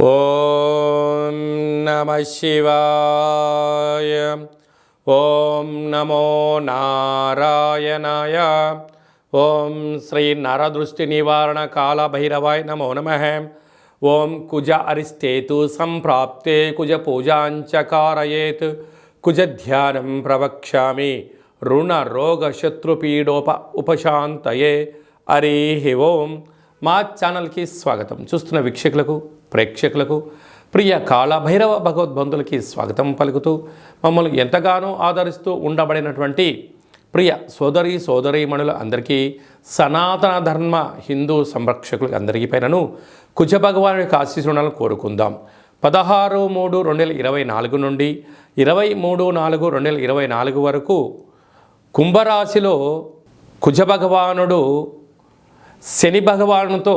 ఓం నమ శివాయ. ఓం నమో నారాయణాయ. ఓం శ్రీ నరదృష్టి నివారణ కాల భైరవాయ నమో నమ. ఓం కుజ అరిష్టేతు సంప్రాప్తే కుజ పూజాంచ కారయేత్ కుజ ధ్యానం ప్రవక్ష్యామి. రుణ రోగ శత్రుపీడోప ఉపశాంతయే. హరి ఓం. మా ఛానల్కి స్వాగతం. చూస్తున్న వీక్షకులకు ప్రేక్షకులకు ప్రియ కాళభైరవ భగవద్బంధులకి స్వాగతం పలుకుతూ మమ్మల్ని ఎంతగానో ఆదరిస్తూ ఉండబడినటువంటి ప్రియ సోదరి సోదరీమణుల అందరికీ సనాతన ధర్మ హిందూ సంరక్షకులకు అందరికీ పైనను కుజ భగవాను యొక్క ఆశీస్సులను కోరుకుందాం. పదహారు మూడు రెండు వేల ఇరవై నాలుగు నుండి ఇరవై మూడు నాలుగు రెండు వేల ఇరవై నాలుగు వరకు కుంభరాశిలో కుజ భగవానుడు శని భగవానుతో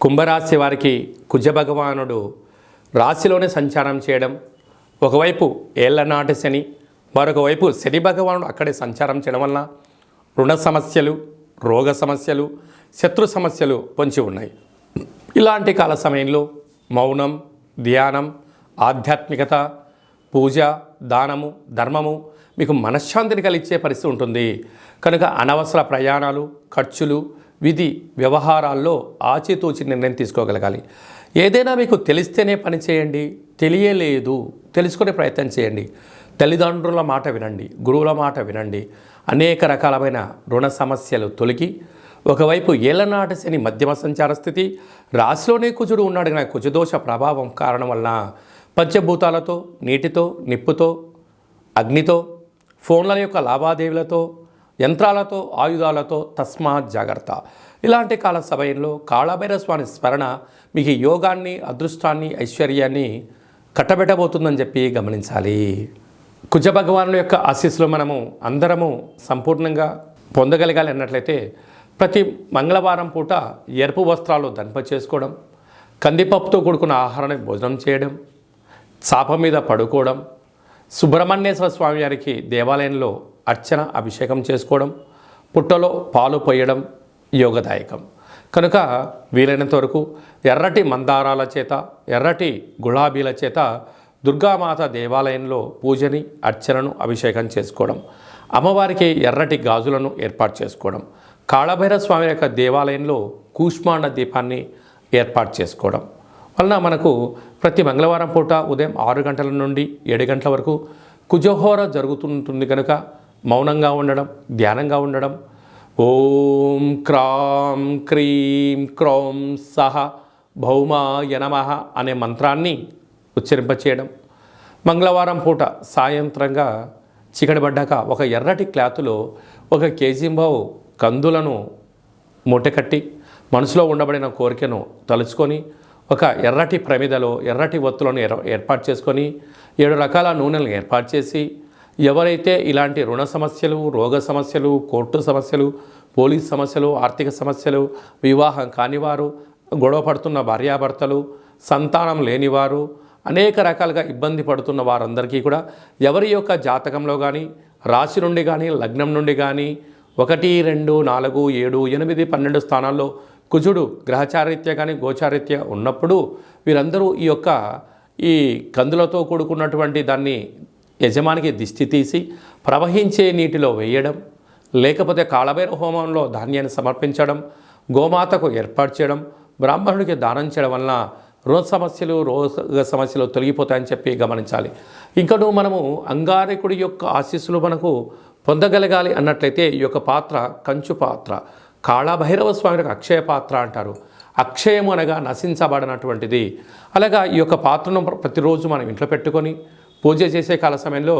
కుంభరాశి వారికి కుజ భగవానుడు రాశిలోనే సంచారం చేయడం. ఒకవైపు ఏళ్ళనాటి శని మరొక వైపు శని భగవానుడు అక్కడే సంచారం చేయడం వలన రుణ సమస్యలు రోగ సమస్యలు శత్రు సమస్యలు పొంచి ఉన్నాయి. ఇలాంటి కాల సమయంలో మౌనం ధ్యానం ఆధ్యాత్మికత పూజ దానము ధర్మము మీకు మనశ్శాంతిని కలిగించే పరిస్థితి ఉంటుంది. కనుక అనవసర ప్రయాణాలు ఖర్చులు విధి వ్యవహారాల్లో ఆచితూచి నిర్ణయం తీసుకోగలగాలి. ఏదైనా మీకు తెలిస్తేనే పని చేయండి తెలియలేదు తెలుసుకునే ప్రయత్నం చేయండి. తల్లిదండ్రుల మాట వినండి గురువుల మాట వినండి. అనేక రకాలమైన రుణ సమస్యలు తొలగి ఒకవైపు ఏళ్ళనాటి శని మధ్యమ సంచార స్థితి రాశిలోనే కుజుడు ఉన్నాడు కానీ కుజదోష ప్రభావం కారణం వలన పంచభూతాలతో నీటితో నిప్పుతో అగ్నితో ఫోన్ల యొక్క లావాదేవీలతో యంత్రాలతో ఆయుధాలతో తస్మాత్ జాగ్రత్త. ఇలాంటి కాల సమయంలో కాళభైర స్వామి స్మరణ మీకు యోగాన్ని అదృష్టాన్ని ఐశ్వర్యాన్ని కట్టబెట్టబోతుందని చెప్పి గమనించాలి. కుజ భగవానుల యొక్క ఆశీస్సులు మనము అందరము సంపూర్ణంగా పొందగలగాలి అన్నట్లయితే ప్రతి మంగళవారం పూట ఎరుపు వస్త్రాలు దంప చేసుకోవడం కందిపప్పుతో కూడుకున్న ఆహారాన్ని భోజనం చేయడం చాప మీద పడుకోవడం సుబ్రహ్మణ్యేశ్వర స్వామి వారికి దేవాలయంలో అర్చన అభిషేకం చేసుకోవడం పుట్టలో పాలు పోయడం యోగదాయకం. కనుక వీలైనంత వరకు ఎర్రటి మందారాల చేత ఎర్రటి గులాబీల చేత దుర్గామాత దేవాలయంలో పూజని అర్చనను అభిషేకం చేసుకోవడం అమ్మవారికి ఎర్రటి గాజులను ఏర్పాటు చేసుకోవడం కాళభైర స్వామి యొక్క దేవాలయంలో కూష్మాండ దీపాన్ని ఏర్పాటు చేసుకోవడం. వలన మనకు ప్రతి మంగళవారం పూట ఉదయం ఆరు గంటల నుండి ఏడు గంటల వరకు కుజహోర జరుగుతుంటుంది కనుక మౌనంగా ఉండడం ధ్యానంగా ఉండడం. ఓం క్రాం క్రీం క్రోం సహ భౌమాయ నమ అనే మంత్రాన్ని ఉచ్చరింపచేయడం. మంగళవారం పూట సాయంత్రంగా చీకటిపడ్డాక ఒక ఎర్రటి క్లాతులో ఒక కేజీంబావు కందులను మూటకట్టి మనసులో ఉండబడిన కోరికను తలుచుకొని ఒక ఎర్రటి ప్రమిదలో ఎర్రటి ఒత్తులను ఏర్పాటు చేసుకొని ఏడు రకాల నూనెలను ఏర్పాటు చేసి ఎవరైతే ఇలాంటి రుణ సమస్యలు రోగ సమస్యలు కోర్టు సమస్యలు పోలీస్ సమస్యలు ఆర్థిక సమస్యలు వివాహం కానివారు గొడవ పడుతున్న భార్యాభర్తలు సంతానం లేనివారు అనేక రకాలుగా ఇబ్బంది పడుతున్న వారందరికీ కూడా ఎవరి యొక్క జాతకంలో కానీ రాశి నుండి కానీ లగ్నం నుండి కానీ ఒకటి రెండు నాలుగు ఏడు ఎనిమిది పన్నెండు స్థానాల్లో కుజుడు గ్రహచారిత్య కానీ గోచారిత్య ఉన్నప్పుడు వీరందరూ ఈ యొక్క ఈ కందులతో కూడుకున్నటువంటి దాన్ని యజమానికి దిష్టి తీసి ప్రవహించే నీటిలో వేయడం లేకపోతే కాళభైర హోమంలో ధాన్యాన్ని సమర్పించడం గోమాతకు ఏర్పాటు చేయడం బ్రాహ్మణుడికి దానం చేయడం వలన రోజు సమస్యలు రోగ సమస్యలు తొలగిపోతాయని చెప్పి గమనించాలి. ఇంకను మనము అంగారకుడి యొక్క ఆశీస్సులు మనకు పొందగలగాలి అన్నట్లయితే ఈ యొక్క పాత్ర కంచు పాత్ర. కాళభైరవ స్వామి అక్షయ పాత్ర అంటారు. అక్షయము అనగా నశించబడినటువంటిది. అలాగా ఈ యొక్క పాత్రను ప్రతిరోజు మనం ఇంట్లో పెట్టుకొని పూజ చేసే కాల సమయంలో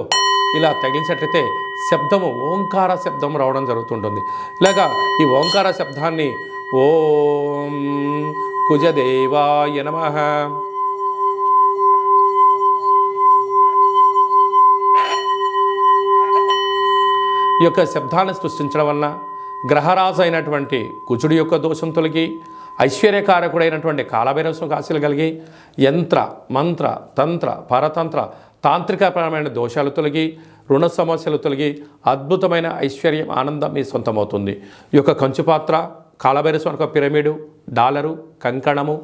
ఇలా తగిలించినట్లయితే శబ్దము ఓంకార శబ్దం రావడం జరుగుతుంటుంది. ఇలాగా ఈ ఓంకార శబ్దాన్ని ఓం కుజదేవాయ నమ. ఈ యొక్క శబ్దాన్ని సృష్టించడం వలన గ్రహరాజు అయినటువంటి కుజుడి యొక్క దోషం తొలగి ఐశ్వర్యకారకుడైనటువంటి కాలభైరవ కాశీలు కలిగి యంత్ర మంత్ర తంత్ర పరతంత్ర తాంత్రికపరమైన దోషాలు తొలగి రుణ సమస్యలు తొలగి అద్భుతమైన ఐశ్వర్యం ఆనందం మీ సొంతమవుతుంది. ఈ యొక్క కంచుపాత్ర కాళభైరవ యొక్క పిరమిడు డాలరు కంకణము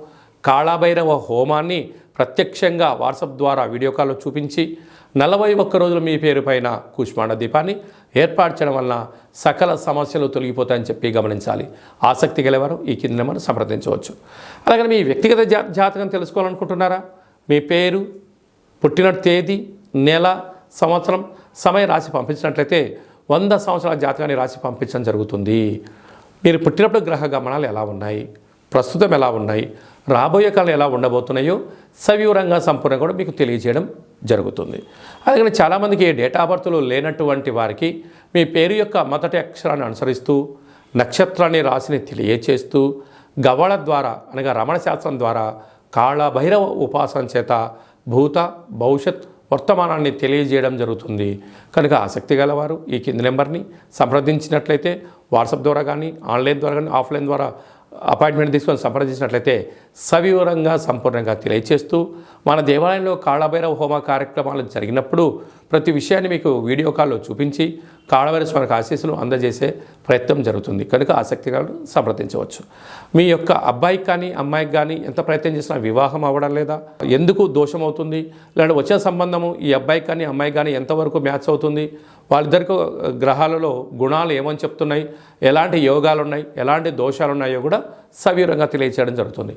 కాళభైరవ హోమాన్ని ప్రత్యక్షంగా వాట్సాప్ ద్వారా వీడియో కాల్లో చూపించి నలభై ఒక్క రోజులు మీ పేరు పైన కూష్మాండ దీపాన్ని ఏర్పాటు చేయడం వలన సకల సమస్యలు తొలగిపోతాయని చెప్పి గమనించాలి. ఆసక్తి గలవారు ఈ కింద మనం సంప్రదించవచ్చు. అలాగే మీ వ్యక్తిగత జా జాతకం తెలుసుకోవాలనుకుంటున్నారా? మీ పేరు పుట్టిన తేదీ నెల సంవత్సరం సమయం రాసి పంపించినట్లయితే వంద సంవత్సరాల జాతకాన్ని రాసి పంపించడం జరుగుతుంది. మీరు పుట్టినప్పుడు గ్రహ గమనాలు ఎలా ఉన్నాయి? ప్రస్తుతం ఎలా ఉన్నాయి? రాబోయే కాలం ఎలా ఉండబోతున్నాయో సవివరంగా సంపూర్ణంగా కూడా మీకు తెలియజేయడం జరుగుతుంది. అలాగే చాలామందికి డేట్ ఆఫ్ బర్త్లు లేనటువంటి వారికి మీ పేరు యొక్క మొదటి అక్షరాన్ని అనుసరిస్తూ నక్షత్రాన్ని రాశిని తెలియచేస్తూ గవళ ద్వారా అనగా రమణ శాస్త్రం ద్వారా కాళభైరవ ఉపాసన చేత భూత భవిష్యత్ వర్తమానాన్ని తెలియజేయడం జరుగుతుంది. కనుక ఆసక్తి గలవారు ఈ కింది నెంబర్ని సంప్రదించినట్లయితే వాట్సాప్ ద్వారా కానీ ఆన్లైన్ ద్వారా కానీ ఆఫ్లైన్ ద్వారా అపాయింట్మెంట్ తీసుకొని సంప్రదించినట్లయితే సవివరంగా సంపూర్ణంగా తెలియచేస్తూ మన దేవాలయంలో కాళభైరవ హోమ కార్యక్రమాలు జరిగినప్పుడు ప్రతి విషయాన్ని మీకు వీడియో కాల్లో చూపించి కాళవరి స్వామికి ఆశీస్సులు అందజేసే ప్రయత్నం జరుగుతుంది. కనుక ఆసక్తిగా సంప్రదించవచ్చు. మీ యొక్క అబ్బాయికి కానీ అమ్మాయికి కానీ ఎంత ప్రయత్నం చేసినా వివాహం అవ్వడం లేదా ఎందుకు దోషం అవుతుంది లేదంటే వచ్చిన సంబంధము ఈ అబ్బాయికి కానీ అమ్మాయికి కానీ ఎంతవరకు మ్యాచ్ అవుతుంది వాళ్ళిద్దరికి గ్రహాలలో గుణాలు ఏమని చెప్తున్నాయి ఎలాంటి యోగాలు ఉన్నాయి ఎలాంటి దోషాలు ఉన్నాయో కూడా సవివరంగా తెలియచేయడం జరుగుతుంది.